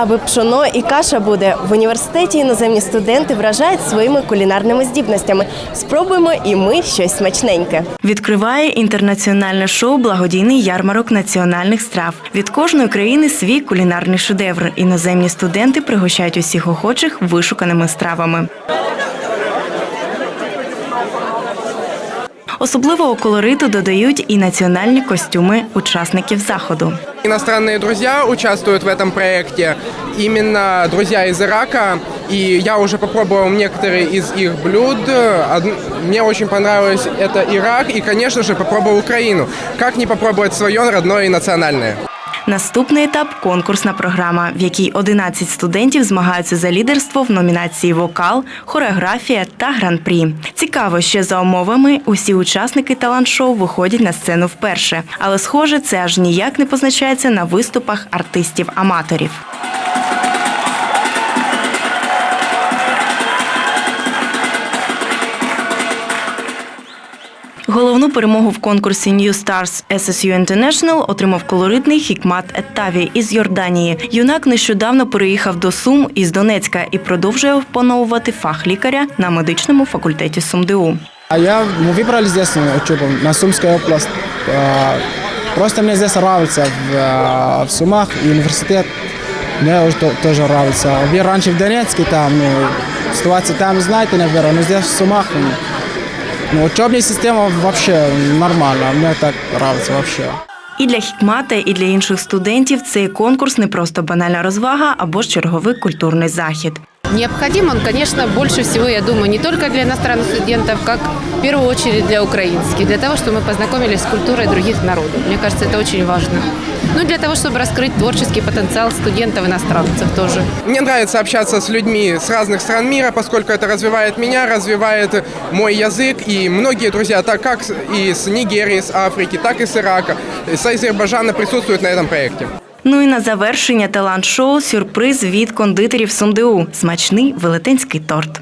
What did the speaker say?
аби пшоно і каша буде. В університеті іноземні студенти вражають своїми кулінарними здібностями. Спробуємо і ми щось смачненьке. Відкриває інтернаціональне шоу Благодійний ярмарок національних страв. Від кожної країни свій кулінарний шедевр. Іноземні студенти пригощають усіх охочих вишуканими стравами. Особливого колориту додають і національні костюми учасників заходу. Иностранные друзья участвуют в этом проекте, именно друзья из Ирака, и я уже попробовал некоторые из их блюд. Од- Мне очень понравилось это Ирак, и, конечно же, попробовал Украину. Как не попробовать свое родное и национальное? Наступний етап конкурсна програма, в якій 11 студентів змагаються за лідерство в номінації Вокал, хореографія та гран-прі. Цікаво, що за умовами усі учасники талант-шоу виходять на сцену вперше, але схоже, це аж ніяк не позначається на виступах артистів-аматорів. Головну перемогу в конкурсі New Stars SSU International отримав колоритний Хікмат Еттаві із Йорданії. Юнак нещодавно переїхав до Сум із Донецька і продовжує опановувати фах лікаря на медичному факультеті СумДУ. А я мы выбрали здесь э, учебу на Сумская область. А, Просто мне здесь нравится в, а, в Сумах и университет. Мне уже то- тоже нравится. Я раньше в Донецке там, ну, ситуация там знаете, наверное, но здесь в Сумах, ну, учебная система вообще нормальна, мені так подобається вообще. І для Хікмата, і для інших студентів цей конкурс не просто банальна розвага або ж черговий культурний захід. Необходим он, конечно, больше всего, я думаю, не только для иностранных студентов, как в первую очередь для украинских, для того, чтобы мы познакомились с культурой других народов. Мне кажется, это очень важно. Ну, для того, чтобы раскрыть творческий потенциал студентов-иностранцев тоже. Мне нравится общаться с людьми с разных стран мира, поскольку это развивает меня, развивает мой язык. И многие друзья, так как и с Нигерии, с Африки, так и с Ирака, с Азербайджана присутствуют на этом проекте. Ну і на завершення талант-шоу сюрприз від кондитерів СумДУ – смачний велетенський торт.